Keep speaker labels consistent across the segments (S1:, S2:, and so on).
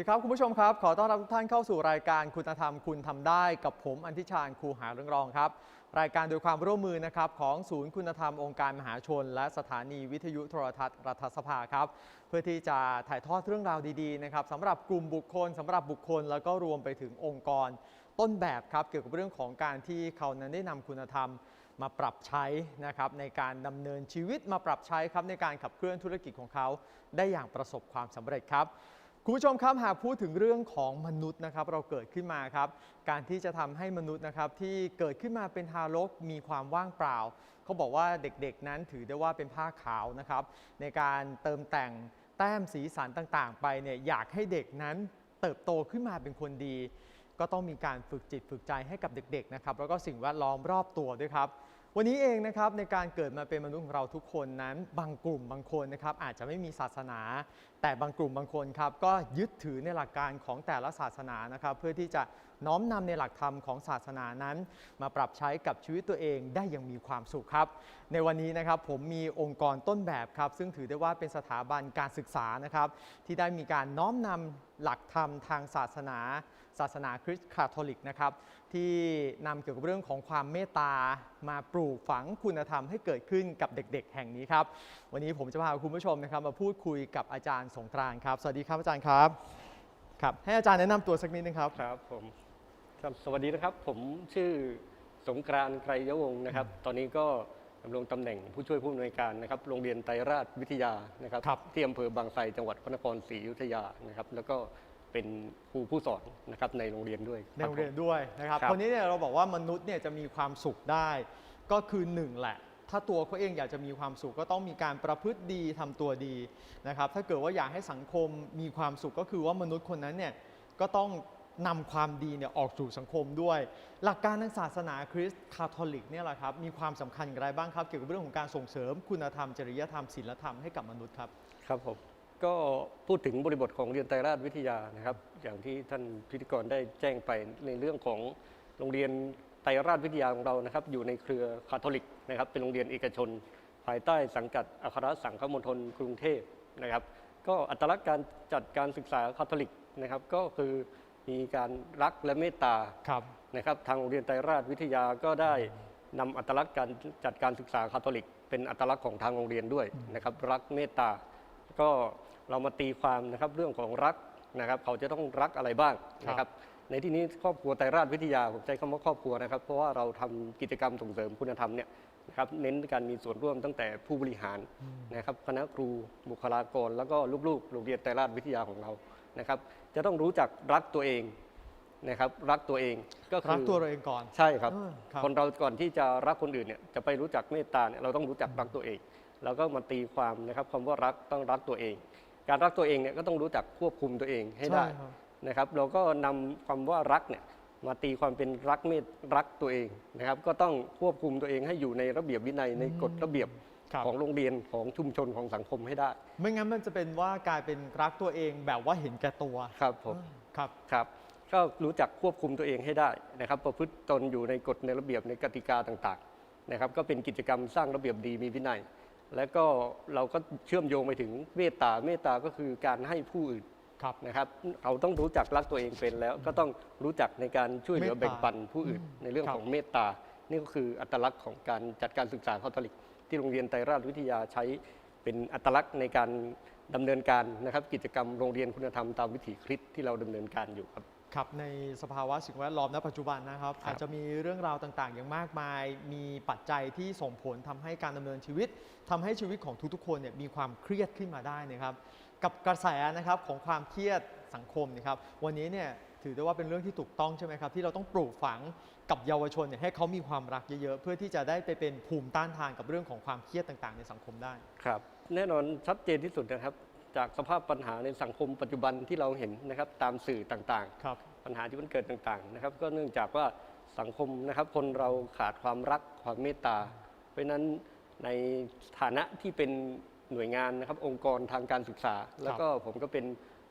S1: สวัสดีครับ คุณผู้ชมครับ ขอต้อนรับทุกท่านเข้าสู่รายการคุณธรรมคุณทำได้กับผมอันทิชาญครูหาเรื่องรองครับ รายการโดยความร่วมมือนะครับของศูนย์คุณธรรมองค์การมหาชน และสถานีวิทยุโทรทัศน์รัฐสภาครับ เพื่อที่จะถ่ายทอดเรื่องราวดีๆนะครับสำหรับกลุ่มบุคคลสำหรับบุคคล แล้วก็รวมไปถึงองค์กร ต้นแบบครับเกี่ยวกับเรื่องของการที่เขานั้นได้นำคุณธรรมมาปรับใช้นะครับในการดำเนินชีวิตมาปรับใช้ครับในการขับเคลื่อนธุรกิจของเขา ได้อย่างประสบความสำเร็จครับ คุณผู้ชมครับหากพูดถึงเรื่องของมนุษย์นะครับเราเกิดขึ้นมาครับ การที่จะทำให้มนุษย์นะครับที่เกิดขึ้นมาเป็นทารกมีความว่างเปล่า เขาบอกว่าเด็กๆนั้นถือได้ว่าเป็นผ้าขาวนะครับ ในการเติมแต่งแต้มสีสันต่างๆ ไปเนี่ยอยากให้เด็กนั้นเติบโตขึ้นมาเป็นคนดี ก็ต้องมีการฝึกจิตฝึกใจให้กับเด็กๆนะครับแล้วก็สิ่งแวดล้อมรอบตัวด้วยครับ วันนี้เองนะครับในการเกิดมาเป็นมนุษย์ของเราทุกคนนั้น บางกลุ่มบางคนนะครับอาจจะไม่มีศาสนา แต่บางกลุ่มบางคนครับก็ยึดถือในหลักการของแต่ละศาสนานะครับ เพื่อที่จะน้อมนำในหลักธรรมของศาสนานั้น มาปรับใช้กับชีวิตตัวเองได้อย่างมีความสุขครับ ในวันนี้นะครับผมมีองค์กรต้นแบบครับซึ่งถือได้ว่าเป็นสถาบันการศึกษานะครับที่ได้มีการน้อมนำหลักธรรมทางศาสนา ศาสนาคริสต์คาทอลิกนะครับที่นำเกี่ยวกับเรื่องของความเมตตามาปลูกฝังคุณธรรมให้เกิดขึ้นกับเด็กๆ แห่งนี้ครับ วันนี้ผมจะพาคุณผู้ชมนะครับมาพูดคุยกับอาจารย์สงกรานต์ครับ สวัสดีครับอาจารย์ครับครับ ให้อาจารย์แนะนำตัวสักนิดนึงครับ
S2: ครับผมครับสวัสดีนะครับ ผมชื่อสงกรานต์ไกรยวงศ์นะครับ ตอนนี้ก็ดำรงตำแหน่งผู้ช่วยผู้อำนวยการนะครับ โรงเรียนไตรราชวิทยานะครับ
S1: ครับ
S2: ที่อำเภอบางไทรจังหวัดพระนครศรีอยุธยานะครับ แล้วก็ เป็นครูผู้สอนนะครับในโรงเรียนด้วย
S1: ในโรงเรียนด้วยนะครับ
S2: ครับ
S1: คนนี้เนี่ยเราบอกว่ามนุษย์เนี่ยจะมีความสุขได้ ก็คือหนึ่งแหละ ถ้าตัวเขาเองอยากจะมีความสุขก็ต้องมีการประพฤติดีทำตัวดีนะครับ ถ้าเกิดว่าอยากให้สังคมมีความสุขก็คือว่ามนุษย์คนนั้นเนี่ยก็ต้องนำความดีเนี่ยออกสู่สังคมด้วย หลักการทางศาสนาคริสต์คาทอลิกเนี่ยแหละครับมีความสำคัญอย่างไรบ้างครับ เกี่ยวกับเรื่องของการส่งเสริมคุณธรรมจริยธรรมศีลธรรมให้กับมนุษย์ครับ
S2: ครับผม ก็พูดถึงบริบทของเรียนไตรราชวิทยานะครับ อย่างที่ท่านพิธีกรได้แจ้งไปในเรื่องของโรงเรียนไตรราชวิทยาของเรานะครับ อยู่ในเครือคาทอลิกนะครับ เป็นโรงเรียนเอกชน ภายใต้สังกัดอัครสังฆมณฑลกรุงเทพนะครับ ก็อัตลักษณ์การจัดการศึกษาคาทอลิกนะครับ ก็คือมีการรักและเมตตา
S1: ครับ
S2: นะครับ ทางโรงเรียนไตรราชวิทยาก็ได้นำอัตลักษณ์การจัดการศึกษาคาทอลิก เป็นอัตลักษณ์ของทางโรงเรียนด้วยนะครับ รักเมตตาก็ เรามาตีความนะครับเรื่องของรักนะครับ เขาจะต้องรักอะไรบ้างนะครับ ในที่นี้ครอบครัวไตรราชวิทยาผมใช้คำว่าครอบครัวนะครับ เพราะว่าเราทำกิจกรรมส่งเสริมคุณธรรมเนี่ยนะครับเน้นการมีส่วนร่วมตั้งแต่ผู้บริหารนะครับคณะครูบุคลากร แล้วก็ลูกๆโรงเรียนไตรราชวิทยาของเรานะครับ จะต้องรู้จักรักตัวเองนะครับรักตัวเองก็คือ
S1: รักตัวเราเองก่อน
S2: ใช่ครับ
S1: เออครับ
S2: คนเราก่อนที่จะรักคนอื่นเนี่ยจะไปรู้จักเมตตาเนี่ยเราต้องรู้จักรักตัวเอง แล้วก็มาตีความนะครับคำว่ารักต้องรักตัวเอง การรักตัวเองเนี่ยก็ต้องรู้จักควบคุมตัวเองให้ได้
S1: ช่ครับ
S2: นะครับ เราก็นำคำว่ารักเนี่ยมาตีความเป็นรักเมตรักตัวเองนะครับ ก็ต้องควบคุมตัวเองให้อยู่ในระเบียบวินัยในกฎระเบียบ
S1: ครับ
S2: ของโรงเรียนของชุมชนของสังคมให้ได้
S1: ไม่งั้นมันจะเป็นว่ากลายเป็นรักตัวเองแบบว่าเห็นแก่ตัว
S2: ครับผม
S1: ครับ
S2: ครับก็รู้จักควบคุมตัวเองให้ได้นะครับ ประพฤติตนอยู่ในกฎในระเบียบในกติกาต่างๆนะครับ ก็เป็นกิจกรรมสร้างระเบียบดีมีวินัย และก็เราก็เชื่อมโยงไปถึงเมตตาเมตตาก็คือการให้ผู้อื่น
S1: ครับ
S2: นะครับ เราต้องรู้จักรักตัวเองเป็นแล้ว ก็ต้องรู้จักในการช่วยเหลือ
S1: เมตตา
S2: แบ่งปันผู้อื่นในเรื่อง
S1: ครับ
S2: ของเมตตา นี่ก็คืออัตลักษณ์ของการจัดการศึกษาคาทอลิก ที่โรงเรียนไตรราชวิทยาใช้เป็นอัตลักษณ์ในการดำเนินการนะครับ กิจกรรมโรงเรียนคุณธรรมตามวิถีคริสต์ที่เราดำเนินการอยู่ครับ
S1: ครับในสภาวะสิ่งแวดล้อมณปัจจุบันนะครับ
S2: ครับ
S1: อาจจะมีเรื่องราวต่างๆ อย่างมากมาย มีปัจจัยที่ส่งผลทำให้การดำเนินชีวิตทำให้ชีวิตของทุกๆคนเนี่ยมีความเครียดขึ้นมาได้นะครับ กับกระแสนะครับของความเครียดสังคมนะครับ วันนี้เนี่ยถือได้ว่าเป็นเรื่องที่ถูกต้องใช่ไหมครับ ที่เราต้องปลูกฝังกับเยาวชนเนี่ยให้เขามีความรักเยอะๆ เพื่อที่จะได้ไปเป็นภูมิต้านทานกับเรื่องของความเครียดต่างๆ ในสังคมได้
S2: ครับ แน่นอนชัดเจนที่สุดนะครับ จากสภาพปัญหาในสังคมปัจจุบันที่เราเห็นนะครับตามสื่อต่างๆ
S1: ครับ
S2: ปัญหาที่มันเกิดต่างๆนะครับ ก็เนื่องจากว่าสังคมนะครับ คนเราขาดความรักความเมตตา เพราะฉะนั้นในฐานะที่เป็นหน่วยงานนะครับ องค์กรทางการศึกษา แล้วก็ผมก็เป็น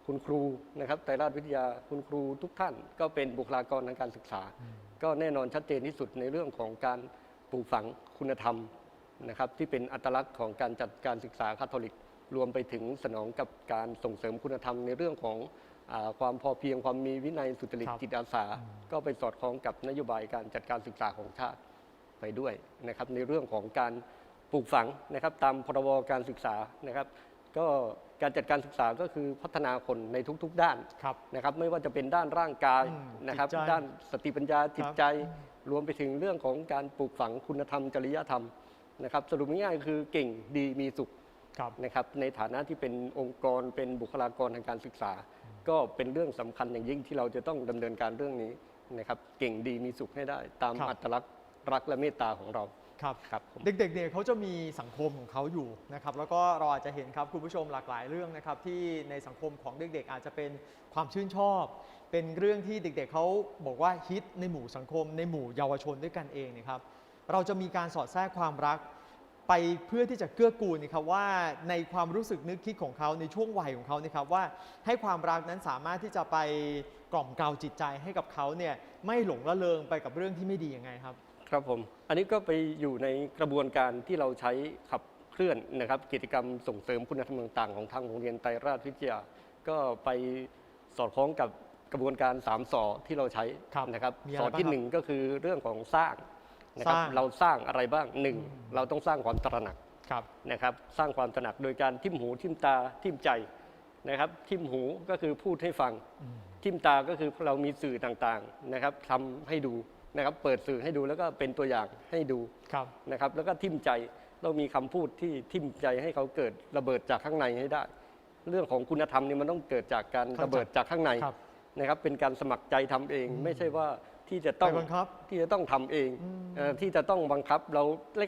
S2: คุณครูนะครับไตรราชวิทยาคุณครูทุกท่าน ก็เป็นบุคลากรทางการศึกษา ก็แน่นอนชัดเจนที่สุดในเรื่องของการปลูกฝังคุณธรรมนะครับที่เป็นอัตลักษณ์ของการจัดการศึกษาคาทอลิก รวมไปถึงสนองกับการส่งเสริมคุณธรรมในเรื่องของอาความพอเพียงความมีวินัยสุจริต
S1: ครับ
S2: จิตอาสา ก็ไปสอดคล้องกับนโยบายการจัดการศึกษาของชาติไปด้วยนะครับ ในเรื่องของการปลูกฝังนะครับ ตามพรบการศึกษานะครับ ก็การจัดการศึกษาก็คือพัฒนาคนในทุก ๆ ด้าน
S1: ครับ
S2: นะครับ ไม่ว่าจะเป็นด้านร่างกาย
S1: อืม
S2: นะครับ
S1: จิตใจ
S2: ด้านสติปัญญาจิต
S1: ครับ
S2: ใจ รวมไปถึงเรื่องของการปลูกฝังคุณธรรมจริยธรรมนะครับ สรุปง่ายๆคือเก่งดีมีสุข
S1: ครับ
S2: นะครับในฐานะที่เป็นองค์กรเป็นบุคลากรทางการศึกษา ก็เป็นเรื่องสำคัญอย่างยิ่งที่เราจะต้องดำเนินการเรื่องนี้นะครับเก่งดีมีสุขให้ได้ ตาม
S1: ครับ
S2: อัตลักษณ์รักและเมตตาของเรา
S1: ครับ
S2: ครับผม
S1: เด็กๆเนี่ยเขาจะมีสังคมของเขาอยู่นะครับแล้วก็เราอาจจะเห็นครับคุณผู้ชมหลากหลายเรื่องนะครับที่ในสังคมของเด็กๆ อาจจะเป็นความชื่นชอบ เป็นเรื่องที่เด็กๆเขาบอกว่าฮิตในหมู่สังคม ในหมู่เยาวชนด้วยกันเองนะครับเราจะมีการสอดแทรกความรัก ไปเพื่อที่จะเกื้อกูลนะครับว่าในความรู้สึกนึกคิดของเขาในช่วงวัยของเขานะครับว่าให้ความรักนั้นสามารถที่จะไปกล่อมเกลาจิตใจให้กับเขาเนี่ยไม่หลงละเลงไปกับเรื่องที่ไม่ดียังไงครับ
S2: ครับผม อันนี้ก็ไปอยู่ในกระบวนการที่เราใช้ขับเคลื่อนนะครับ กิจกรรมส่งเสริมคุณธรรมต่างๆ ของทางโรงเรียนไตรราชวิทยา ก็ไปสอดคล้องกับกระบวนการ3สอที่เราใช้
S1: ครับ
S2: นะครับ
S1: มีอะไร
S2: สอ
S1: บ้าง
S2: ที่
S1: ครับ
S2: หนึ่งก็คือเรื่องของสร้าง นะครับ
S1: สร้าง
S2: เราสร้างอะไรบ้างหนึ่งเราต้องสร้างความตระหนัก
S1: ครับ
S2: นะครับ สร้างความตระหนักโดยการทิ่มหูทิ่มตาทิ่มใจนะครับ ทิ่มหูก็คือพูดให้ฟัง ทิ่มตาก็คือเรามีสื่อต่างๆนะครับทำให้ดูนะครับ เปิดสื่อให้ดูแล้วก็เป็นตัวอย่างให้ดู
S1: ครับ
S2: นะครับ แล้วก็ทิ่มใจเรามีคำพูดที่ทิ่มใจให้เขาเกิดระเบิดจากข้างในให้ได้ เรื่องของคุณธรรมนี่มันต้องเกิดจากการ
S1: เข้าใจ
S2: ระเบิดจากข้างใน
S1: ครับ
S2: นะครับ เป็นการสมัครใจทำเอง ไม่ใช่ว่า ที่จะต้อง
S1: ไปบังคับ
S2: ที่จะต้องทำเอง
S1: อืม
S2: เอ่อที่จะต้องบังคับเรา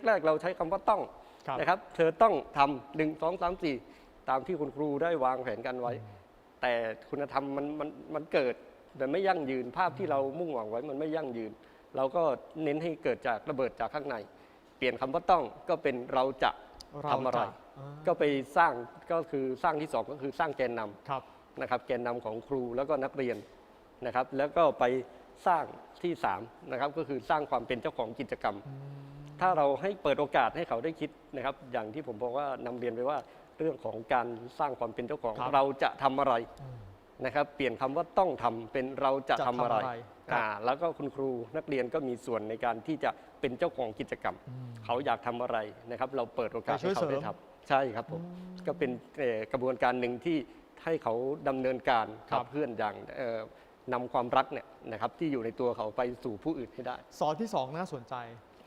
S2: แรกๆ เราใช้คำว่าต้อง
S1: ครับ
S2: นะครับ เธอต้องทำหนึ่งสองสามสี่ตามที่คุณครูได้วางแผนกันไว้ แต่คุณธรรมมันมันมันเกิดแต่ไม่ยั่งยืนภาพที่เรามุ่งหวังไว้มันไม่ยั่งยืน เราก็เน้นให้เกิดจากระเบิดจากข้างใน เปลี่ยนคำว่าต้องก็เป็นเราจะ
S1: เรา
S2: ทำอะไร
S1: จะอ่า
S2: ก็ไปสร้างก็คือสร้างที่สองก็คือสร้างแกนนำ
S1: ครับ
S2: นะครับแกนนำของครูแล้วก็นักเรียนนะครับ แล้วก็ไป สร้างที่3นะครับก็คือสร้างความเป็นเจ้าของกิจกรรม ถ้าเราให้เปิดโอกาสให้เขาได้คิดนะครับ อย่างที่ผมบอกว่านำเรียนไปว่าเรื่องของการสร้างความเป็นเจ้าของ
S1: ครับ
S2: เราจะทำอะไร
S1: อืม
S2: นะครับ เปลี่ยนคำว่าต้องทำเป็นเราจะ
S1: จะ
S2: ทำอะไร
S1: ทำอะไรครับ
S2: อ่าแล้วก็คุณครูนักเรียนก็มีส่วนในการที่จะเป็นเจ้าของกิจกรรม
S1: อืม
S2: เขาอยากทำอะไรนะครับ เราเปิดโอกาส
S1: ไปช่วย
S2: ให้เขาได้
S1: เสริม
S2: ทำใช่ครับผมก็เป็นเอ่อกระบวนการหนึ่งที่ให้เขาดำเนินการ
S1: ครั
S2: ขั
S1: บ
S2: บเคลื่อนอย่างเอ่อ นำความรักเนี่ยนะครับที่อยู่ในตัวเขาไปสู่ผู้อื่นให้ได้
S1: สอนที่ 2 น่าสนใจ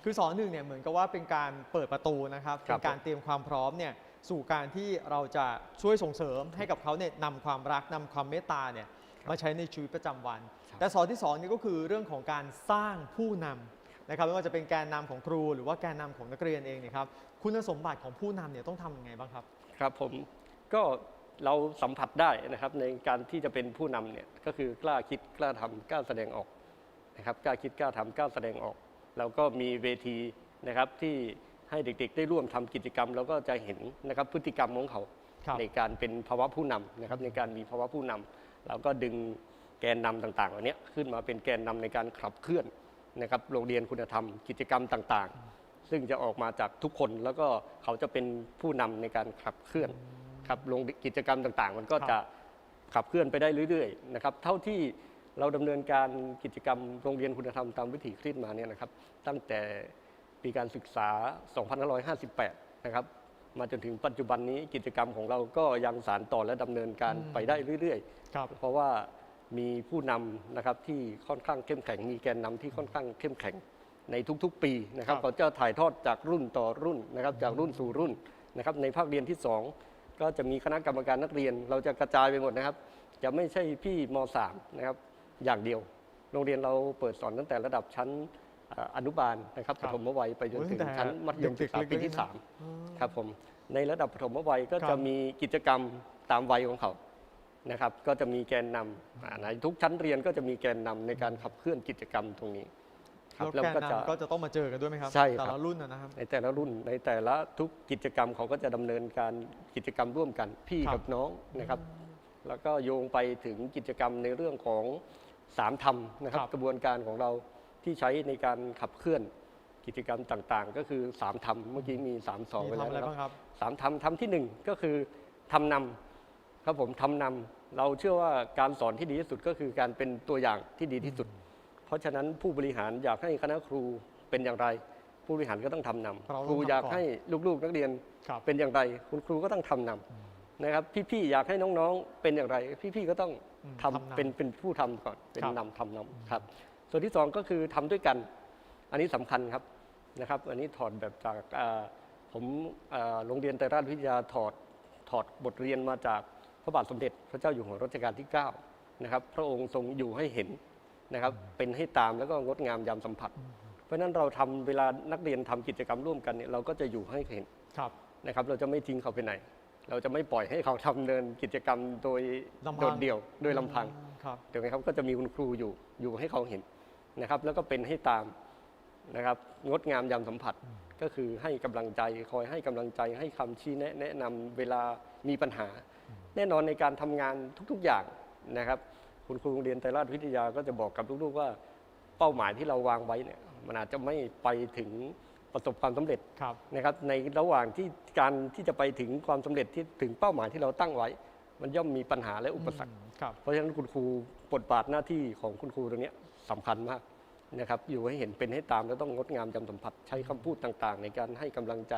S1: คือสอนหนึ่งเนี่ยเหมือนกับว่าเป็นการเปิดประตูนะครับ
S2: ครั
S1: เป็
S2: บ
S1: นการเตรียมความพร้อมเนี่ยสู่การที่เราจะช่วยส่งเสริมให้กับเขาเนี่ยนำความรักนำความเมตตาเนี่ยมาใช้ในชีวิตประจำวัน
S2: ครับ
S1: แต่สอนที่2นี่ก็คือเรื่องของการสร้างผู้นำนะครับไม่ว่าจะเป็นแกนนำของครู หรือว่าแกนนำของนักเรียนเองเนี่ยครับคุณสมบัติของผู้นำเนี่ยต้องทำยังไงบ้างครับ
S2: ครับผมก็ เราสัมผัสได้นะครับในการที่จะเป็นผู้นำเนี่ยก็คือกล้าคิดกล้าทำกล้าแสดงออกนะครับกล้าคิดกล้าทำกล้าแสดงออก แล้วก็มีเวทีนะครับที่ให้เด็กๆ ได้ร่วมทำกิจกรรม แล้วก็จะเห็นนะครับพฤติกรรมของเขา
S1: ครับ
S2: ในการเป็นภาวะผู้นำนะครับในการมีภาวะผู้นำเราก็ดึงแกนนำต่างๆเหล่านี้ขึ้นมาเป็นแกนนำในการขับเคลื่อนนะครับโรงเรียนคุณธรรมกิจกรรมต่างๆ ซึ่งจะออกมาจากทุกคนแล้วก็เขาจะเป็นผู้นำในการขับเคลื่อน ครับลงกิจกรรมต่างๆ มันก็
S1: ครับ
S2: จะขับเคลื่อนไปได้เรื่อยๆนะครับเท่าที่เราดำเนินการกิจกรรมโรงเรียนคุณธรรมตามวิถีคริสต์มาเนี่ยนะครับ ตั้งแต่ปีการศึกษา 2558 นะครับ มาจนถึงปัจจุบันนี้กิจกรรมของเราก็ยังสานต่อและดำเนินการ
S1: อืม
S2: ไปได้เรื่อย
S1: ครับ
S2: ๆเพราะว่ามีผู้นำนะครับที่ค่อนข้างเข้มแข็ง มีแกนนำที่ค่อนข้างเข้มแข็งในทุกๆ ปีนะครับ
S1: ครับ
S2: เขาจะถ่ายทอดจากรุ่นต่อรุ่นนะครับจากรุ่นสู่รุ่นนะครับในภาคเรียนที่ 2 ก็จะมีคณะกรรมการนักเรียน เราจะกระจายไปหมดนะครับ จะไม่ใช่พี่ม .3 นะครับอย่างเดียว โรงเรียนเราเปิดสอนตั้งแต่ระดับชั้นเอ่ออนุบาลนะครับ
S1: ค
S2: ป
S1: รับ
S2: ฐมวัยไปจน
S1: โอ้ย
S2: ถึง
S1: ตั้งแต่
S2: ชั้นมัธยมศึกษา
S1: เด็กๆ
S2: ปีที่
S1: เลยนะ
S2: สามครับผมในระดับปฐมวัยก็
S1: ครับ
S2: จะมีกิจกรรมตามวัยของเขานะครับ ก็จะมีแกนนำอ่าในทุกชั้นเรียนก็จะมีแกนนำในการขับเคลื่อนกิจกรรมตรงนี้ ครับ
S1: แล้วแกน
S2: ก็จะ
S1: นำก็จะต้องมาเจอกันด้วยไหมครับ
S2: ใช่ครับ
S1: แต่ละรุ่นนะนะครับ
S2: ในแต่ละรุ่นในแต่ละทุกกิจกรรมเขาก็จะดำเนินการกิจกรรมร่วมกัน พี่
S1: ครับ
S2: กับน้องนะครับ แล้วก็โยงไปถึงกิจกรรมในเรื่องของสามธรรมนะครับ
S1: ครับ
S2: กระบวนการของเราที่ใช้ในการขับเคลื่อนกิจกรรมต่างๆ ก็คือสามธรรมเมื่อกี้มีสามสอง
S1: มี
S2: ไปแล้ว
S1: ทำอะไร
S2: นะครับ
S1: บ้างครับ
S2: สามธรรมธรรมที่หนึ่งก็คือทำนำครับผมทำนำเราเชื่อว่าการสอนที่ดีที่สุดก็คือการเป็นตัวอย่างที่ดีที่สุด เพราะฉะนั้นผู้บริหารอยากให้คณะครูเป็นอย่างไร ผู้บริหารก็ต้องทำนำ
S1: เราต้อง
S2: ครูอยาก
S1: ทำก่อน
S2: ให้ลูกๆนักเรียน
S1: ครับ
S2: เป็นอย่างไร คุณครูก็ต้องทำนำนะครับ พี่ๆอยากให้น้องๆเป็นอย่างไร พี่ๆก็ต้อง
S1: อืม
S2: ทำ
S1: ทำนำ
S2: เป็นเป็นผู้ทำก่อนเป็น
S1: ครับ
S2: นำทำนำครับ ส่วนที่สองก็คือทำด้วยกัน อันนี้สำคัญครับนะครับ อันนี้ถอดแบบจากเอ่อผมเอ่อโรงเรียนไตรราชวิทยาถอดถอดบทเรียนมาจากพระบาทสมเด็จพระเจ้าอยู่หัวรัชกาลที่ 9 นะครับ พระองค์ทรงอยู่ให้เห็น นะครับเป็นให้ตามแล้วก็งดงามยามสัมผัส เพราะฉะนั้นเราทำเวลานักเรียนทำกิจกรรมร่วมกันเนี่ยเราก็จะอยู่ให้เห็น
S1: ครับ
S2: นะครับเราจะไม่ทิ้งเขาไปไหน เราจะไม่ปล่อยให้เขาทำเนินกิจกรรมโดย
S1: ลำพัง
S2: โดดเดี่ยวโดยลำพัง
S1: ครับ
S2: ถูกไหมครับก็จะมีคุณครูอยู่อยู่ให้เขาเห็นนะครับ แล้วก็เป็นให้ตามนะครับงดงามยามสัมผัสก็คือให้กำลังใจคอยให้กำลังใจให้คำชี้แนะแนะนำเวลามีปัญหา แน่นอนในการทำงานทุกๆอย่างนะครับ คุณครูโรงเรียนไตรราชวิทยาก็จะบอกกับลูกๆว่า เป้าหมายที่เราวางไว้เนี่ยมันอาจจะไม่ไปถึงประสบความสำเร็จ
S1: ครับ
S2: นะครับในระหว่างที่การที่จะไปถึงความสำเร็จที่ถึงเป้าหมายที่เราตั้งไว้ มันย่อมมีปัญหาและอุปสรรค
S1: ครับ
S2: เพราะฉะนั้นคุณครูบทบาทหน้าที่ของคุณครูตรงเนี้ยสำคัญมากนะครับอยู่ให้เห็นเป็นให้ตามแล้วต้องงดงามจำสัมผัสใช้คำพูดต่างๆ ในการให้กำลังใจ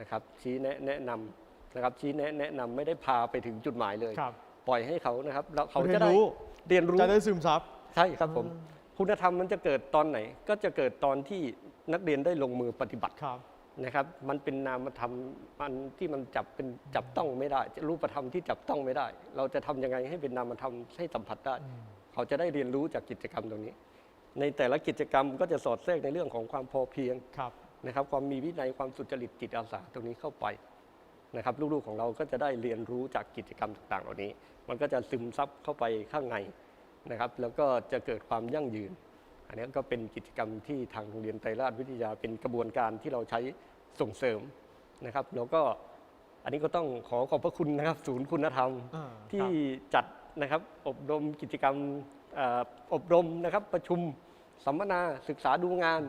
S2: นะครับชี้แนะแนะนำนะครับชี้แนะแนะนำไม่ได้พาไปถึงจุดหมายเลย
S1: ครับ
S2: ปล่อยให้เขานะครับแล้วเขา
S1: เรีย
S2: จะ
S1: น
S2: ได้
S1: รู้
S2: เรียนรู้
S1: จะได้ซึมซับ
S2: ใช่ครับผมคุณธรรมมันจะเกิดตอนไหน ก็จะเกิดตอนที่นักเรียนได้ลงมือปฏิบัติ
S1: ครับ
S2: นะครับ มันเป็นนามธรรมมันที่มันจับเป็นจับต้องไม่ได้รูปธรรมที่จับต้องไม่ได้ เราจะทำยังไงให้เป็นนามธรรมให้สัมผัสได้ เขาจะได้เรียนรู้จากกิจกรรมตรงนี้ ในแต่ละกิจกรรมก็จะสอดแทรกในเรื่องของความพอเพียง
S1: ครับ
S2: นะครับ ความมีวินัยความสุจริตจิตอาสาตรงนี้เข้าไป นะครับลูกๆของเราก็จะได้เรียนรู้จากกิจกรรมต่างๆ เหล่านี้ มันก็จะซึมซับเข้าไปข้างในนะครับแล้วก็จะเกิดความยั่งยืน อันนี้ก็เป็นกิจกรรมที่ทางโรงเรียนไตรราชวิทยาเป็นกระบวนการที่เราใช้ส่งเสริมนะครับ แล้วก็อันนี้ก็ต้องขอขอบพระคุณนะครับ ศูนย์คุณธรรม
S1: อ่า
S2: ที่
S1: ครับ
S2: จัดนะครับอบรมกิจกรรมเอ่ออบรมนะครับประชุมสัมมนาศึกษาดูงาน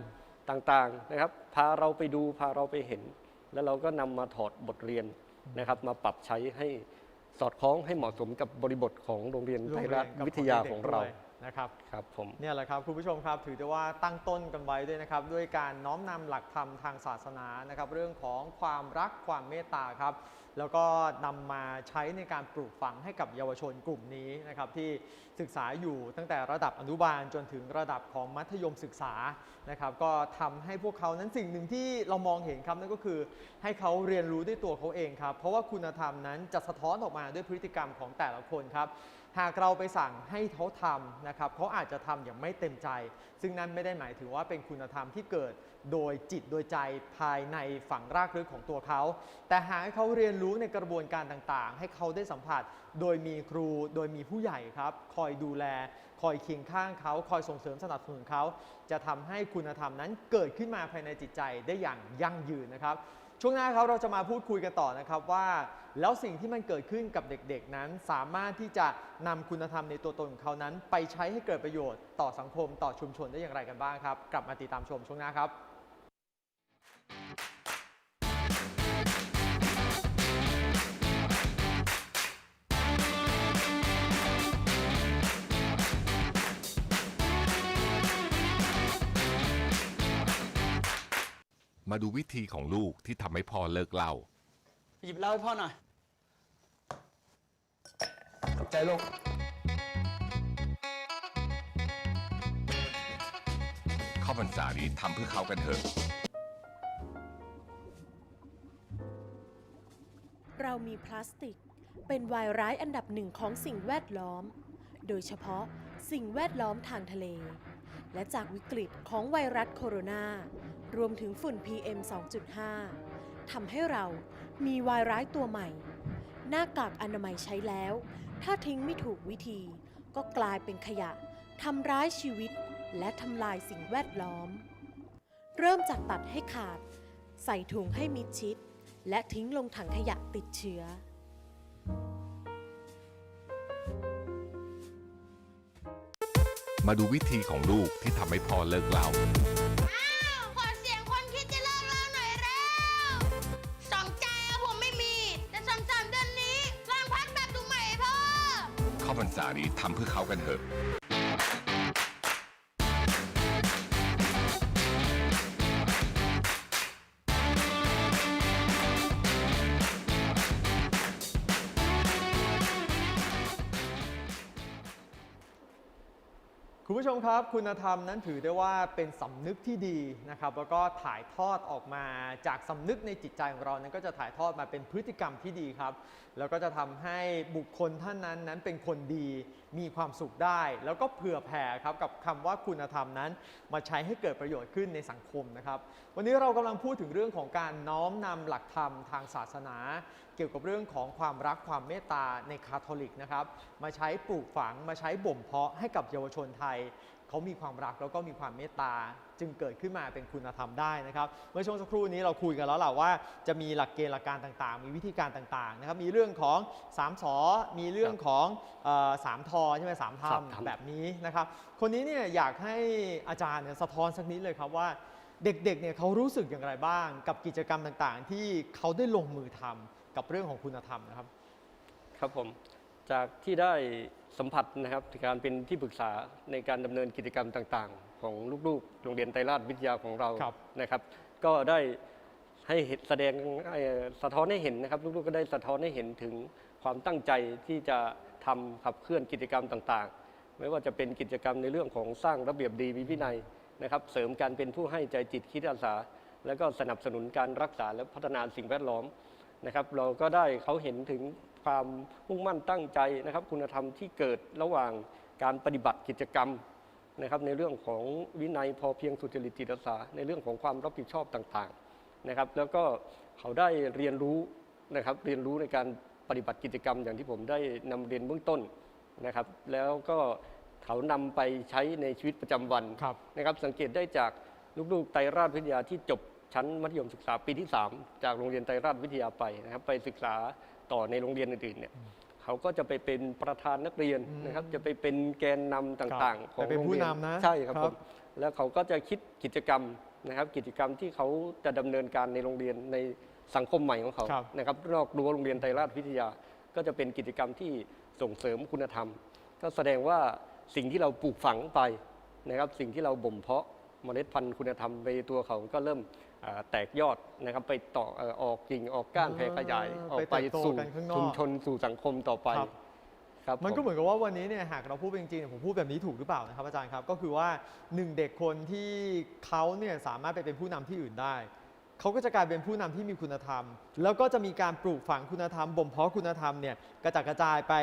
S2: ต่างๆนะครับ พาเราไปดูพาเราไปเห็น แล้วเราก็นำมาถอดบทเรียนนะครับ มาปรับใช้ให้สอดคล้องให้เหมาะสมกับบริบทของโรงเรียนไทยรัฐวิทยาของเรา
S1: ด็กๆด้วยนะครับ
S2: ครับผม
S1: เนี่ยแหละครับคุณผู้ชมครับถือได้ว่าตั้งต้นกันไว้ด้วยนะครับ ด้วยการน้อมนำหลักธรรมทางศาสนานะครับ เรื่องของความรักความเมตตาครับ แล้วก็นำมาใช้ในการปลูกฝังให้กับเยาวชนกลุ่มนี้นะครับที่ศึกษาอยู่ตั้งแต่ระดับอนุบาลจนถึงระดับของมัธยมศึกษานะครับก็ทำให้พวกเขานั้นสิ่งหนึ่งที่เรามองเห็นครับนั่นก็คือ ให้เขาเรียนรู้ด้วยตัวเขาเองครับเพราะว่าคุณธรรมนั้นจะสะท้อนออกมาด้วยพฤติกรรมของแต่ละคนครับ หากเราไปสั่งให้เขาทำนะครับเขาอาจจะทำอย่างไม่เต็มใจ ซึ่งนั่นไม่ได้หมายถึงว่าเป็นคุณธรรมที่เกิดโดยจิตโดยใจภายในฝังรากลึกของตัวเขา แต่หากให้เขาเรียนรู้ในกระบวนการต่างๆ ให้เขาได้สัมผัส โดยมีครูโดยมีผู้ใหญ่ครับ คอยดูแล คอยเคียงข้างเขา คอยส่งเสริมสนับสนุนเขา จะทำให้คุณธรรมนั้นเกิดขึ้นมาภายในจิตใจได้อย่างยั่งยืนนะครับ ช่วงหน้าครับเราจะมาพูดคุยกันต่อนะครับว่า แล้วสิ่งที่มันเกิดขึ้นกับเด็กๆนั้น สามารถที่จะนำคุณธรรมในตัวตนของเขานั้น ไปใช้ให้เกิดประโยชน์ต่อสังคมต่อชุมชนได้อย่างไรกันบ้างครับ กลับมาติดตามชมช่วงหน้าครับ
S3: มาดูวิธีของลูกที่ทำให้พ่อเลิกเหล้า
S4: หยิบเหล้าให้พ่อหน่อย
S5: ขอบใจลูก
S3: เข้าพรรษานี้ทำเพื่อเขากันเถอะ
S6: เรามีพลาสติก เป็นวายร้ายอันดับหนึ่งของสิ่งแวดล้อม โดยเฉพาะสิ่งแวดล้อมทางทะเล และจากวิกฤตของไวรัสโคโรนา รวมถึงฝุ่น PM 2.5 ทำให้เรามีวายร้ายตัวใหม่ หน้ากากอนามัยใช้แล้ว ถ้าทิ้งไม่ถูกวิธี ก็กลายเป็นขยะทำร้ายชีวิต และทำลายสิ่งแวดล้อม เริ่มจากตัดให้ขาด ใส่ถุงให้มิดชิด และทิ้งลงถังขยะติดเชื้อ
S3: มาดูวิธีของลูกที่ทำให้พ่อเลิกเล้า
S5: นี้
S3: ทำเพื่อเขากันเถอะ
S1: มครับ คุณธรรมนั้นถือได้ว่าเป็นสำนึกที่ดีนะครับแล้วก็ถ่ายทอดออกมาจากสำนึกในจิตใจของเรานั้นก็จะถ่ายทอดมาเป็นพฤติกรรมที่ดีครับ แล้วก็จะทำให้บุคคลท่านนั้นนั้นเป็นคนดีมีความสุขได้ แล้วก็เผื่อแผ่ครับกับคำว่าคุณธรรมนั้นมาใช้ให้เกิดประโยชน์ขึ้นในสังคมนะครับ วันนี้เรากำลังพูดถึงเรื่องของการน้อมนำหลักธรรมทางศาสนาเกี่ยวกับเรื่องของความรักความเมตตาในคาทอลิกนะครับ มาใช้ปลูกฝังมาใช้บ่มเพาะให้กับเยาวชนไทย เขามีความรักแล้วก็มีความเมตตา จึงเกิดขึ้นมาเป็นคุณธรรมได้นะครับ เมื่อช่วงสักครู่นี้เราคุยกันแล้วแหละว่าจะมีหลักเกณฑ์หลักการต่างๆ มีวิธีการต่างๆนะครับ มีเรื่องของ3สอมีเรื่องของเอ่อสามทอใช่ไหมสามธรร
S2: สามมธรรม
S1: แบบนี้นะครับ คนนี้เนี่ยอยากให้อาจารย์เนี่ยสะท้อนสักนิดเลยครับว่าเด็กๆ เนี่ยเขารู้สึกอย่างไรบ้าง กับกิจกรรมต่างๆ ที่เขาได้ลงมือทำ กับเรื่องของคุณธรรมนะครับ
S2: ครับผม จากที่ได้สัมผัสนะครับการเป็นที่ปรึกษาในการดำเนินกิจกรรมต่างๆ ของลูกๆ โรงเรียนไตรราชวิทยาของเรา
S1: ครับ
S2: นะครับ ก็ได้ให้เห็นแสดงเอ่อสะท้อนให้เห็นนะครับ ลูกๆก็ได้สะท้อนให้เห็นถึงความตั้งใจที่จะทำขับเคลื่อนกิจกรรมต่างๆ ไม่ว่าจะเป็นกิจกรรมในเรื่องของสร้างระเบียบดีมีวินัยนะครับ เสริมการเป็นผู้ให้ใจจิตคิดอาสา แล้วก็สนับสนุนการรักษาและพัฒนาสิ่งแวดล้อม นะครับ เราก็ได้เขาเห็นถึงความมุ่งมั่นตั้งใจนะครับ คุณธรรมที่เกิดระหว่างการปฏิบัติกิจกรรมนะครับ ในเรื่องของวินัยพอเพียงสุจริตจิตอาสาในเรื่องของความรับผิดชอบต่างๆนะครับ แล้วก็เขาได้เรียนรู้นะครับเรียนรู้ในการปฏิบัติกิจกรรม อย่างที่ผมได้นำเรียนเบื้องต้นนะครับ แล้วก็เขานำไปใช้ในชีวิตประจำวัน
S1: ครับ
S2: นะครับ สังเกตได้จากลูกๆไตรราชวิทยาที่จบ ชั้นมัธยมศึกษาปีที่ 3 จากโรงเรียนไตรราชวิทยาไปนะครับไปศึกษาต่อในโรงเรียนอื่นๆเนี่ยเขาก็จะไปเป็นประธานนักเรียนนะครับ จะไปเป็นแกนนำต่างๆ ของ
S1: ไปเป็น
S2: โรง
S1: ผู้
S2: เรียน
S1: นำนะ
S2: ใช่ครับ
S1: ครับ
S2: ผมแล้วเขาก็จะคิดกิจกรรมนะครับ กิจกรรมที่เขาจะดำเนินการในโรงเรียนในสังคมใหม่ของเขา
S1: ครับ
S2: นะครับนอกรั้วโรงเรียนไตรราชวิทยา ก็จะเป็นกิจกรรมที่ส่งเสริมคุณธรรม ก็แสดงว่าสิ่งที่เราปลูกฝังไปนะครับ สิ่งที่เราบ่มเพาะเมล็ดพันธุ์คุณธรรมไปตัวเขาก็เริ่มอ่า แตกยอดนะครับไปต่อเอ่อออกกิ่งออกก้าน
S1: อ่า
S2: แผ่ขยายออก
S1: ไป
S2: ไป
S1: เติบโต
S2: สู่
S1: กันข้างนอก
S2: ชุมชนสู่สังคมต่อไป
S1: ครับ
S2: ครับ
S1: มันก็
S2: ผ
S1: เหมือนกับว่าวันนี้เนี่ยหากเราพูดเป็นจริงๆผมพูดแบบนี้ถูกหรือเปล่านะครับอาจารย์ครับก็คือว่าหนึ่งเด็กคนที่เขาเนี่ยสามารถไปเป็นผู้นำที่อื่นได้เขาก็จะกลายเป็นผู้นำที่มีคุณธรรม แล้วก็จะมีการปลูกฝังคุณธรรมบ่มเพาะคุณธรรมเนี่ยกระจัดกระจายไป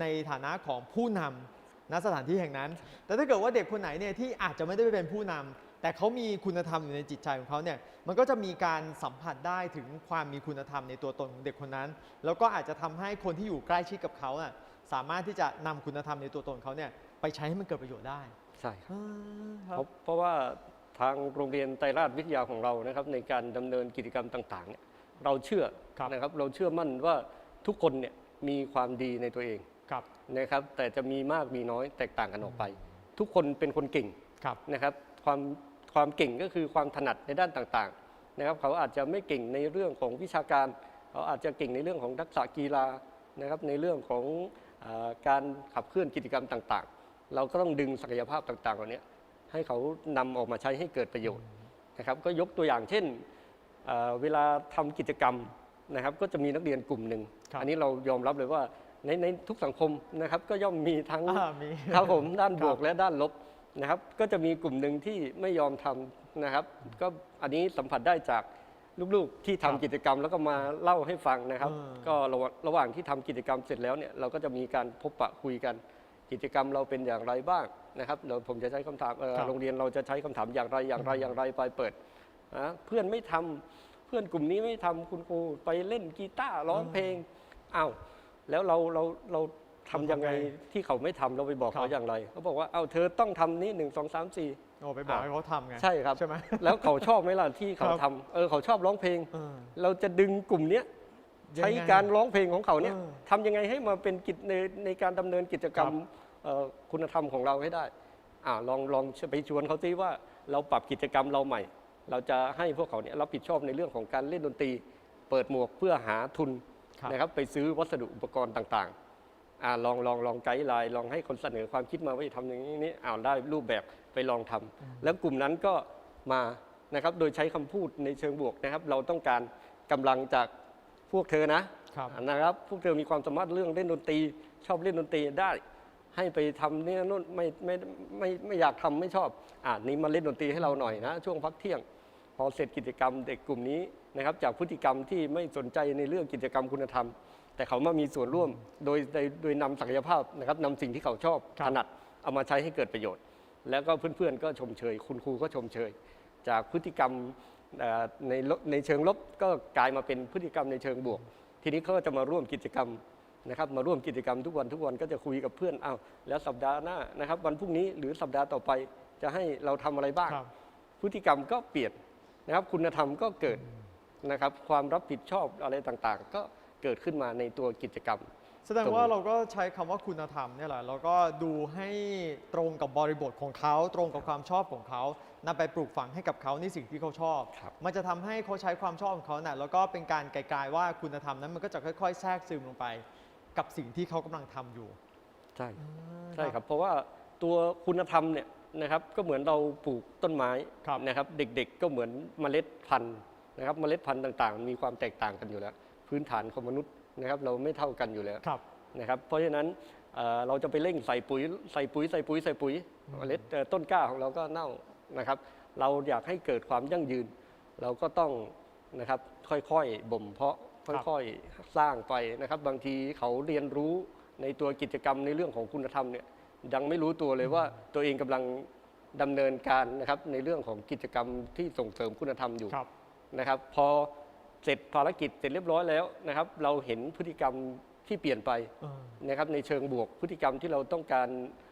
S1: ในฐานะของผู้นำณสถานที่แห่งนั้น แต่ถ้าเกิดว่าเด็กคนไหนเนี่ยที่อาจจะไม่ได้ไปเป็นผู้นำ แต่เขามีคุณธรรมอยู่ในจิตใจของเขาเนี่ยมันก็จะมีการสัมผัสได้ถึงความมีคุณธรรมในตัวตนของเด็กคนนั้น แล้วก็อาจจะทำให้คนที่อยู่ใกล้ชิดกับเขาน่ะสามารถที่จะนำคุณธรรมในตัวตนเขาเนี่ยไปใช้ให้มันเกิดประโยชน์ได้
S2: ใช่ครับ
S1: อ่าค
S2: เพ
S1: รับ
S2: ราะเพราะว่าทางโรงเรียนไตรราชวิทยาของเรานะครับในการดำเนินกิจกรรมต่างๆเนี่ยเราเชื่อ
S1: ครับ
S2: นะครับเราเชื่อมั่นว่าทุกคนเนี่ยมีความดีในตัวเอง
S1: ครับ
S2: นะครับ แต่จะมีมากมีน้อยแตกต่างกันออกไป ทุกคนเป็นคนเก่ง
S1: ครับ
S2: นะครับ ความ ความเก่งก็คือความถนัดในด้านต่างๆนะครับ เขาอาจจะไม่เก่งในเรื่องของวิชาการ เขาอาจจะเก่งในเรื่องของทักษะกีฬานะครับ ในเรื่องของอาการขับเคลื่อนกิจกรรมต่างๆ เราก็ต้องดึงศักยภาพต่างๆเหล่านี้ให้เขานำออกมาใช้ให้เกิดประโยชน์นะครับ ก็ยกตัวอย่างเช่นอ่าเวลาทำกิจกรรมนะครับ ก็จะมีนักเรียนกลุ่มหนึ่ง
S1: ครับ
S2: อันนี้เรายอมรับเลยว่าในในทุกสังคมนะครับ ก็ย่อมมีทั้ง
S1: อ่ามี
S2: ครับผมด้าน
S1: ครับ
S2: บวกและด้านลบ นะครับ ก็จะมีกลุ่มหนึ่งที่ไม่ยอมทำนะครับ ก็อันนี้สัมผัสได้จากลูกๆที่ทำกิจกรรมแล้วก็มาเล่าให้ฟังนะครับ
S1: เออ
S2: ก็ระหว่างระหว่างที่ทำกิจกรรมเสร็จแล้วเนี่ยเราก็จะมีการพบปะคุยกัน กิจกรรมเราเป็นอย่างไรบ้างนะครับเราผมจะใช้คำถามเอ่อ
S1: ครับ
S2: โรงเรียนเราจะใช้คำถามอย่างไรอย่างไรอย่างไรไปเปิดนะเพื่อนไม่ทำเพื่อนกลุ่มนี้ไม่ทำคุณครูไปเล่นกีตาร์ร้องเพลงอ้าวแล้วเราเราเรา ทำยังไงที่เขาไม่ทำเราไปบอก
S1: ครับ
S2: เขาอย่างไรเขาบอกว่าเอาเธอต้องทำนี้หนึ่งสองสามสี่
S1: โอ้ไปบอกให้เขาทำไง
S2: ใช่ครับ
S1: ใช่ไหม
S2: แล้วเขาชอบไหมล่ะที่เขา
S1: ครับ
S2: ทำเออเขาชอบร้องเพลง
S1: เออ
S2: เราจะดึงกลุ่มเนี้ย
S1: ยังไง
S2: ใช้การร้องเพลงของเขาเนี่ย
S1: เออ
S2: ทำยังไงให้มาเป็นกิจในในการดำเนินกิจกรรม
S1: ครับ
S2: เอ่อคุณธรรมของเราให้ได้อ่าลองลองไปชวนเขาซิว่าเราปรับกิจกรรมเราใหม่ เราจะให้พวกเขาเนี่ยรับผิดชอบในเรื่องของการเล่นดนตรี เปิดหมวกเพื่อหาทุน
S1: ครับ
S2: นะครับไปซื้อวัสดุอุปกรณ์ต่างๆ อ่าลองลองลองไกด์ไลน์ลองให้คนเสนอความคิดมาว่าจะทำอย่างนี้นี่อ่าได้รูปแบบไปลองทำแล้วกลุ่มนั้นก็มานะครับโดยใช้คำพูดในเชิงบวกนะครับ เราต้องการกำลังจากพวกเธอนะ
S1: ครับ
S2: นะครับพวกเธอมีความสามารถเรื่องเล่นดนตรี ชอบเล่นดนตรีได้ ให้ไปทำเนี่ยนู่นไม่ไม่ไม่ไม่อยากทำไม่ชอบอ่านี่มาเล่นดนตรีให้เราหน่อยนะ ช่วงพักเที่ยง พอเสร็จกิจกรรมเด็กกลุ่มนี้นะครับจากพฤติกรรมที่ไม่สนใจในเรื่องกิจกรรมคุณธรรม แต่เขามามีส่วนร่วมโดยโดยโดยนำศักยภาพนะครับนำสิ่งที่เขาชอบ
S1: ครับ
S2: ถนัดเอามาใช้ให้เกิดประโยชน์ แล้วก็เพื่อนๆก็ชมเชย คุณครูก็ชมเชย จากพฤติกรรมเอ่อในลบในเชิงลบก็กลายมาเป็นพฤติกรรมในเชิงบวก ทีนี้เขาก็จะมาร่วมกิจกรรมนะครับมาร่วมกิจกรรมทุกวันทุกวันก็จะคุยกับเพื่อนอ้าวแล้วสัปดาห์หน้านะครับ วันพรุ่งนี้หรือสัปดาห์ต่อไปจะให้เราทำอะไรบ้าง
S1: ครับ
S2: พฤติกรรมก็เปลี่ยนนะครับ คุณธรรมก็เกิดนะครับ ความรับผิดชอบอะไรต่างๆ ก็ เกิดขึ้นมาในตัวกิจกรรม
S1: แสดง
S2: ตรง
S1: ว่าเราก็ใช้คำว่าคุณธรรมเนี่ยแหละแล้วก็ดูให้ตรงกับบริบทของเขา ตรงกับความชอบของเขานำไปปลูกฝังให้กับเขาในสิ่งที่เขาชอบ
S2: ครับ
S1: มันจะทำให้เขาใช้ความชอบของเขาน่ะแล้วก็เป็นการไกลๆว่าคุณธรรมนั้นมันก็จะค่อยๆ แทรกซึมลงไป กับสิ่งที่เขากำลังทำอยู่
S2: ใช่ ใช่ครับ เพราะว่าตัวคุณธรรมเนี่ยนะครับก็เหมือนเราปลูกต้นไม้
S1: ครับ
S2: นะครับ เด็กๆก็เหมือนเมล็ดพันธุ์นะครับ เมล็ดพันธุ์ต่างๆ มีความแตกต่างกันอยู่แล้ว พื้นฐานของมนุษย์นะครับ เราไม่เท่ากันอยู่แล้ว
S1: ครับ
S2: นะครับ เพราะฉะนั้นเอ่อเราจะไปเร่งใส่ปุ๋ยใส่ปุ๋ยใส่ปุ๋ยใส่ปุ๋ยเมล็ดเอ่อต้นกล้าของเราก็เน่านะครับ เราอยากให้เกิดความยั่งยืน เราก็ต้องนะครับค่อยๆบ่มเพาะ
S1: ครับ
S2: ค่อยๆสร้างไปนะครับ บางทีเขาเรียนรู้ในตัวกิจกรรมในเรื่องของคุณธรรมเนี่ยยังไม่รู้ตัวเลยว่าตัวเองกำลังดำเนินการนะครับในเรื่องของกิจกรรมที่ส่งเสริมคุณธรรมอยู่
S1: ครับ
S2: นะครับพอ เสร็จภารกิจเสร็จเรียบร้อยแล้วนะครับเราเห็นพฤติกรรมที่เปลี่ยนไป
S1: เออ
S2: นะครับในเชิงบวกพฤติกรรมที่เราต้องการ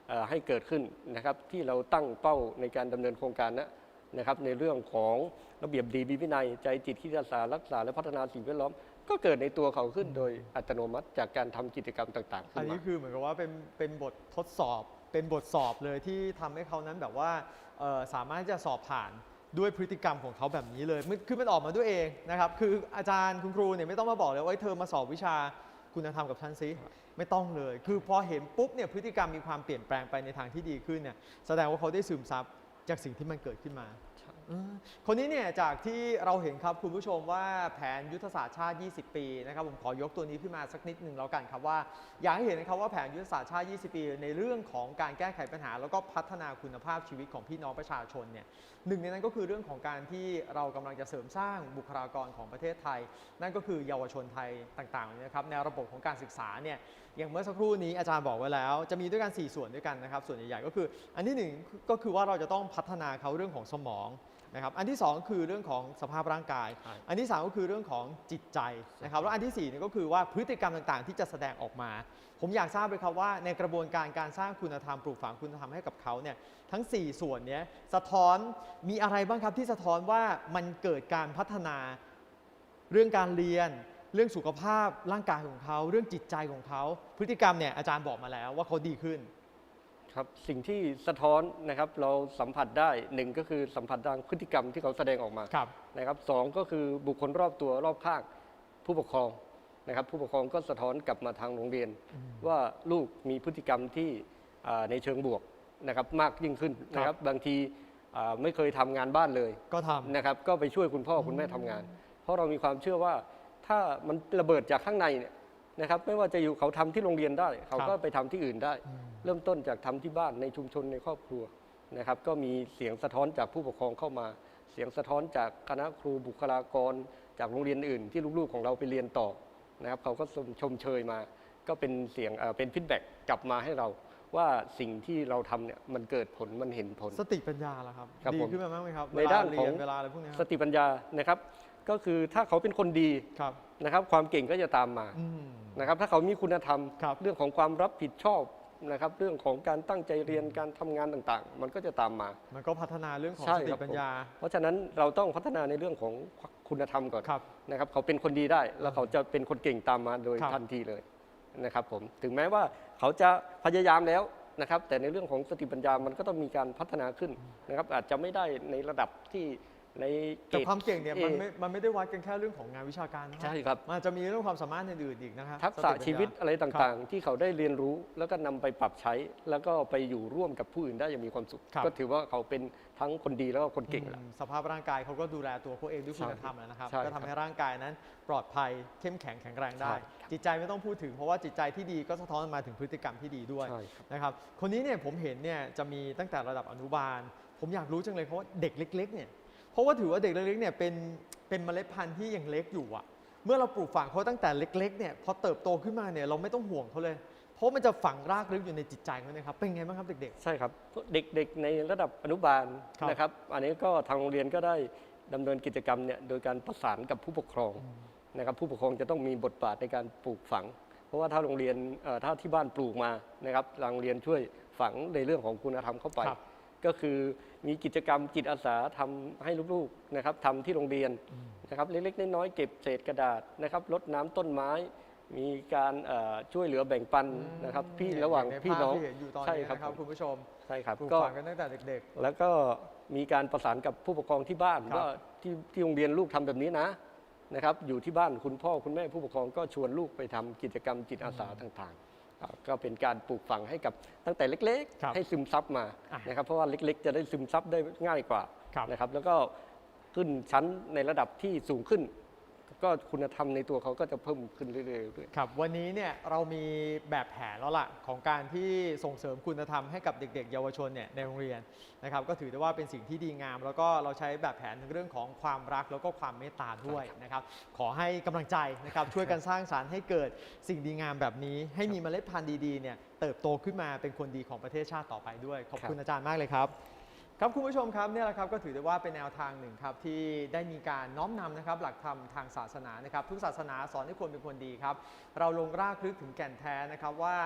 S2: เอ่อให้เกิดขึ้นนะครับที่เราตั้งเป้าในการดำเนินโครงการนะนะครับในเรื่องของระเบียบดีมีวินัย ใจจิตคิดอาสารักษาและพัฒนาสิ่งแวดล้อม ก็เกิดในตัวเขาขึ้นโดยอัตโนมัติจากการทำกิจกรรมต่างๆขึ้
S1: อัน
S2: น
S1: นี้
S2: มา
S1: คือเหมือนกับว่าเป็นเป็นบททดสอบ เป็นบทสอบเลยที่ทำให้เขานั้นแบบว่าเอ่อสามารถที่จะสอบผ่าน ด้วยพฤติกรรมของเขาแบบนี้เลยมันคือมันออกมาด้วยเองนะครับ คืออาจารย์คุณครูเนี่ยไม่ต้องมาบอกเลยว่าเธอมาสอบวิชาคุณธรรมกับฉันซิไม่ต้องเลย คือพอเห็นปุ๊บเนี่ยพฤติกรรมมีความเปลี่ยนแปลงไปในทางที่ดีขึ้นเนี่ยแสดงว่าเขาได้ซึมซับจากสิ่งที่มันเกิดขึ้นมา คนนี้เนี่ยจากที่เราเห็นครับคุณผู้ชมว่าแผนยุทธศาสตร์ชาติ 20 ปีนะครับผมขอยกตัวนี้ขึ้นมาสักนิดหนึ่งแล้วกันครับว่า อยากให้เห็นนะครับว่าแผนยุทธศาสตร์ชาติ 20 ปี ในเรื่องของการแก้ไขปัญหา แล้วก็พัฒนาคุณภาพชีวิตของพี่น้องประชาชนเนี่ยหนึ่งในนั้นก็คือเรื่องของการที่เรากำลังจะเสริมสร้างบุคลากรของประเทศไทย นั่นก็คือเยาวชนไทยต่างๆนะครับในระบบของการศึกษาเนี่ยอย่างเมื่อสักครู่นี้อาจารย์บอกไว้แล้ว จะมีด้วยกัน 4 ส่วนด้วยกันนะครับส่วนใหญ่ๆก็คือ อันที่หนึ่งก็คือว่าเราจะต้องพัฒนาเขาเรื่องของสมอง นะครับอันที่ 2 คือเรื่องของสภาพร่างกาย
S2: ใช่
S1: อันที่ 3 ก็คือเรื่องของจิตใจนะครับแล้วอันที่4เนี่ยก็คือว่าพฤติกรรมต่างๆ ที่จะแสดงออกมา ผมอยากทราบเลยครับว่าในกระบวนการการสร้างคุณธรรมปลูกฝังคุณธรรมให้กับเขาเนี่ยทั้ง 4 ส่วนเนี้ยสะท้อนมีอะไรบ้างครับที่สะท้อนว่ามันเกิดการพัฒนาเรื่องการเรียนเรื่องสุขภาพร่างกายของเขา เรื่องจิตใจของเขา พฤติกรรมเนี่ยอาจารย์บอกมาแล้วว่าเขาดีขึ้น
S2: ครับสิ่งที่สะท้อนนะครับเราสัมผัสได้หนึ่งก็คือสัมผัสทางพฤติกรรมที่เขาแสดงออกมา
S1: ครับ
S2: นะครับสองก็คือบุคคลรอบตัวรอบข้างผู้ปกครองนะครับผู้ปกครองก็สะท้อนกลับมาทางโรงเรียน ว่าลูกมีพฤติกรรมที่อ่าในเชิงบวกนะครับมากยิ่งขึ้นนะครับบางทีอ่าไม่เคยทำงานบ้านเลย
S1: ก็ทำ
S2: นะครับก็ไปช่วยคุณพ่อคุณแม่ทำงาน เพราะเรามีความเชื่อว่าถ้ามันระเบิดจากข้างในเนี่ย นะครับไม่ว่าจะอยู่เขาทำที่โรงเรียนได้ เขาก็ไปทำที่อื่นได้ เริ่มต้นจากทำที่บ้านในชุมชนในครอบครัวนะครับ ก็มีเสียงสะท้อนจากผู้ปกครองเข้ามา เสียงสะท้อนจากคณะครูบุคลากร จากโรงเรียนอื่น ที่ลูกๆของเราไปเรียนต่อนะครับ เขาก็ชมชมเชยมา ก็เป็นเสียงเอ่อเป็นฟีดแบ็กกลับมาให้เราว่าสิ่งที่เราทำเนี่ยมันเกิดผลมันเห็นผล
S1: สติปัญญาล่ะครับ
S2: ครับ
S1: ดี
S2: ผม
S1: ขึ้นมาบ้างไหมครับ
S2: ในด้าน
S1: เวล
S2: ของ
S1: เรียเวลาอะไรพวกนี้ค
S2: ส
S1: รับ
S2: ติปัญญานะครับ ก็คือถ้าเขาเป็นคนดี
S1: ครับ
S2: นะครับ ความเก่งก็จะตามมา
S1: อืม
S2: นะครับถ้าเขามีคุณธรรม
S1: ครับ
S2: เรื่องของความรับผิดชอบนะครับเรื่องของการตั้งใจเรียนการทำงานต่างๆ มันก็จะตามมา
S1: มันก็พัฒนาเรื่องของ
S2: ใช่
S1: สติ
S2: ครับ
S1: ปัญญา
S2: เพราะฉะนั้นเราต้องพัฒนาในเรื่องของคุณธรรมก่อน
S1: ครับ
S2: นะครับเขาเป็นคนดีได้แล้วเขาจะเป็นคนเก่งตามมาโดย
S1: ครับ
S2: ทันทีเลยนะครับผมถึงแม้ว่าเขาจะพยายามแล้วนะครับ แต่ในเรื่องของสติปัญญามันก็ต้องมีการพัฒนาขึ้นนะครับ อาจจะไม่ได้ในระดับที่ ในเก
S1: แต่
S2: รด
S1: ความเก่งเนี่ยมัน
S2: A
S1: ไม่มันไม่ได้วัดกันแค่เรื่องของงานวิชาการนะ
S2: ใช่ครับ
S1: มันอาจจะมีเรื่องความสามารถอื่นๆอีกนะครับ
S2: ทักษะ
S1: ติปัญญา
S2: ชีวิตอะไร
S1: ค
S2: ต่า
S1: รั
S2: ง
S1: บ
S2: ๆที่เขาได้เรียนรู้แล้วก็นำไปปรับใช้ แล้วก็ไปอยู่ร่วมกับผู้อื่นได้อย่างมีความสุข
S1: ครับ
S2: ก็ถือว่าเขาเป็นทั้งคนดีแล้วก็คนเก่งแล้ว
S1: อืมสภาพร่างกายเขาก็ดูแลตัวเขาเองด้วยคุณธรรมแล้วนะครับ
S2: ใช่
S1: ก็ทำให้ร่างกายนั้นปลอดภัยเข้มแข็งแข็งแรงได้
S2: ใช่ครับ
S1: จิตใจไม่ต้องพูดถึงเพราะว่าจิตใจที่ดีก็สะท้อนมาถึงพฤติกรรมที่ดีด้วย
S2: ใช่ครับ
S1: นะครับ คนนี้เนี่ยผมเห็นเนี่ยจะมีตั้งแต่ระดับอนุบาล ผมอยากรู้จังเลยเพราะว่าเด็กเล็กๆเนี่ย เพราะว่าถือว่าเด็กเล็กๆเนี่ยเป็นเป็นเมล็ดพันธุ์ที่ยังเล็กอยู่อะเมื่อเราปลูกฝังเขาตั้งแต่เล็กๆเนี่ยพอเติบโตขึ้นมาเนี่ยเราไม่ต้องห่วงเขาเลย เพราะมันจะฝังรากลึกอยู่ในจิตใจเขานะครับ เป็นไงบ้างครับเด็ก
S2: ใช่ครับเด็กๆในระดับอนุบาล
S1: ครับ
S2: นะครับ อันนี้ก็ทางโรงเรียนก็ได้ดำเนินกิจกรรมเนี่ยโดยการประสานกับผู้ปกครองนะครับผู้ปกครองจะต้องมีบทบาทในการปลูกฝัง เพราะว่าถ้าโรงเรียนเอ่อถ้าที่บ้านปลูกมานะครับทางโรงเรียนช่วยฝังในเรื่องของคุณธรรมเข้าไป
S1: ครับ
S2: ก็คือมีกิจกรรมจิตอาสาทำให้ลูกๆนะครับทำที่โรงเรียนนะครับเล็กๆน้อยๆเก็บเศษกระดาษนะครับรดน้ำต้นไม้ มีการเอ่อช่วยเหลือแบ่งปัน
S1: ๆ
S2: นะครับพี่
S1: เนี่ย
S2: ระหว่าง
S1: ใน
S2: พี่
S1: ภาพ
S2: น้อง
S1: ที่เห็นอยู่ตอน
S2: ใช่
S1: นี้
S2: ครับ
S1: นะครับ
S2: ผม
S1: คุณผู้ชม
S2: ใช่ครับ
S1: ปลูก
S2: ก็
S1: ฝังกันตั้งแต่เด็ก
S2: แล้วก็มีการประสานกับผู้ปกครองที่บ้าน
S1: ครับ
S2: ว่าที่ที่โรงเรียนลูกทำแบบนี้นะนะครับอยู่ที่บ้านคุณพ่อคุณแม่ผู้ปกครองก็ชวนลูกไปทำกิจกรรมจิตอาสาต่างๆอ่า ก็เป็นการปลูกฝังให้กับตั้งแต่เล็ก
S1: ครับ
S2: ๆ ให้ซึมซับมา
S1: อะ
S2: นะครับเพราะว่าเล็ก ๆ จะได้ซึมซับได้ง่ายกว่า
S1: ครับ
S2: นะครับแล้วก็ขึ้นชั้นในระดับที่สูงขึ้น ก็คุณธรรมในตัวเขาก็จะเพิ่มขึ้นเรื่อยๆด้วย
S1: ครับวันนี้เนี่ยเรามีแบบแผนแล้วล่ะของการที่ส่งเสริมคุณธรรมให้กับเด็ก ๆ เยาวชนเนี่ยในโรงเรียนนะครับก็ถือได้ว่าเป็นสิ่งที่ดีงาม แล้วก็เราใช้แบบแผนในเรื่องของความรักแล้วก็ความเมตตาด้วยนะครับขอให้กำลังใจนะครับช่วยกันสร้างสารรค์ให้เกิดสิ่งดีงามแบบนี้ ให้มีเมล็ดพันธุ์ดีๆเนี่ยเติบโตขึ้นมาเป็นคนดีของประเทศชาติต่อไปด้วย ขอบคุณอาจารย์มากเลยครับ ครับคุณผู้ชมครับเนี่ยแหละครับก็ถือได้ว่าเป็นแนวทางหนึ่งครับที่ได้มีการน้อมนำนะครับหลักธรรมทางศาสนานะครับทุกศาสนาสอนให้คนเป็นคนดีครับเราลงรากลึกถึงแก่นแท้นะครับว่า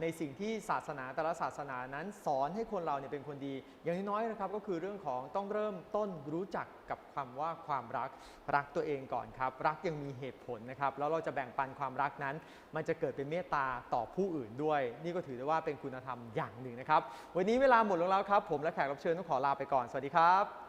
S1: ในสิ่งที่ศาสนาแต่ละศาสนานั้นสอนให้คนเราเนี่ยเป็นคนดี อย่างน้อยๆนะครับก็คือเรื่องของต้องเริ่มต้นรู้จัก กับคำว่าความรักรักตัวเองก่อนครับ รักยังมีเหตุผลนะครับ แล้วเราจะแบ่งปันความรักนั้น มันจะเกิดเป็นเมตตาต่อผู้อื่นด้วย นี่ก็ถือได้ว่าเป็นคุณธรรมอย่างหนึ่งนะครับ วันนี้เวลาหมดลงแล้วครับ ผมและแขกรับเชิญต้องขอลาไปก่อน สวัสดีครับ